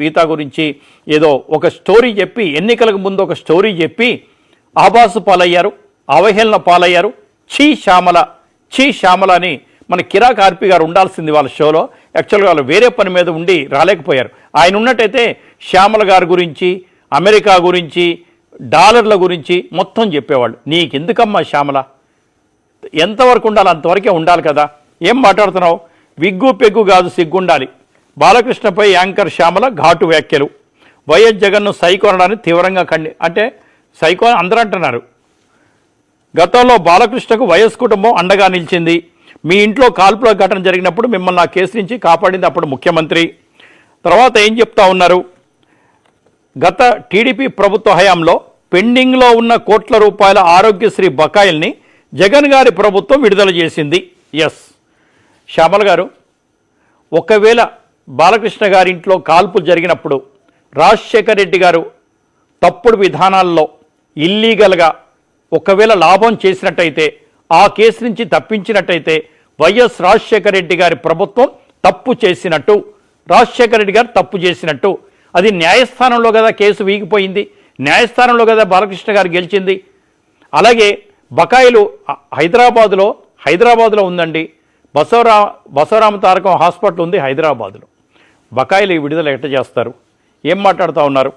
గీత గురించి ఏదో ఒక స్టోరీ చెప్పి ఎన్నికలకు ముందు ఒక స్టోరీ చెప్పి ఆభాసు పాలయ్యారు అవహేళన పాలయ్యారు. చీ శ్యామల చీ శ్యామల అని మన కిరా కార్పి గారు ఉండాల్సింది వాళ్ళ షోలో. యాక్చువల్గా వాళ్ళు వేరే పని మీద ఉండి రాలేకపోయారు. ఆయన ఉన్నట్టయితే శ్యామల గారి గురించి అమెరికా గురించి డాలర్ల గురించి మొత్తం చెప్పేవాళ్ళు. నీకెందుకమ్మా శ్యామల? ఎంతవరకు ఉండాలి అంతవరకే ఉండాలి కదా. ఏం మాట్లాడుతున్నావు? విగ్గు పెగ్గు కాదు సిగ్గుండాలి. బాలకృష్ణపై యాంకర్ శ్యామల ఘాటు వ్యాఖ్యలు. వైఎస్ జగన్ను సైకో అనడాన్ని తీవ్రంగా ఖండి అంటే సైకో అందరూ అంటున్నారు. గతంలో బాలకృష్ణకు వైఎస్ కుటుంబం అండగా నిలిచింది. మీ ఇంట్లో కాల్పుల ఘటన జరిగినప్పుడు మిమ్మల్ని ఆ కేసు నుంచి కాపాడింది అప్పుడు ముఖ్యమంత్రి. తర్వాత ఏం చెప్తా ఉన్నారు? గత టీడీపీ ప్రభుత్వ హయాంలో పెండింగ్లో ఉన్న కోట్ల రూపాయల ఆరోగ్యశ్రీ బకాయిల్ని జగన్ గారి ప్రభుత్వం విడుదల చేసింది. ఎస్. శ్యామల గారు ఒకవేళ బాలకృష్ణ గారి ఇంట్లో కాల్పులు జరిగినప్పుడు రాజశేఖర రెడ్డి గారు తప్పుడు విధానాల్లో ఇల్లీగల్గా ఒకవేళ లాభం చేసినట్టయితే ఆ కేసు నుంచి తప్పించినట్టయితే వైఎస్ రాజశేఖర రెడ్డి గారి ప్రభుత్వం తప్పు చేసినట్టు రాజశేఖర రెడ్డి గారు తప్పు చేసినట్టు. అది న్యాయస్థానంలో కదా కేసు వీగిపోయింది న్యాయస్థానంలో కదా బాలకృష్ణ గారు గెలిచింది. అలాగే బకాయిలు హైదరాబాదులో హైదరాబాదులో ఉందండి. బసవరా బసవరామ తారకం హాస్పిటల్ ఉంది హైదరాబాదులో. బకాయిలు విడుదల ఎట్ట చేస్తారు? ఏం మాట్లాడుతూ ఉన్నారు?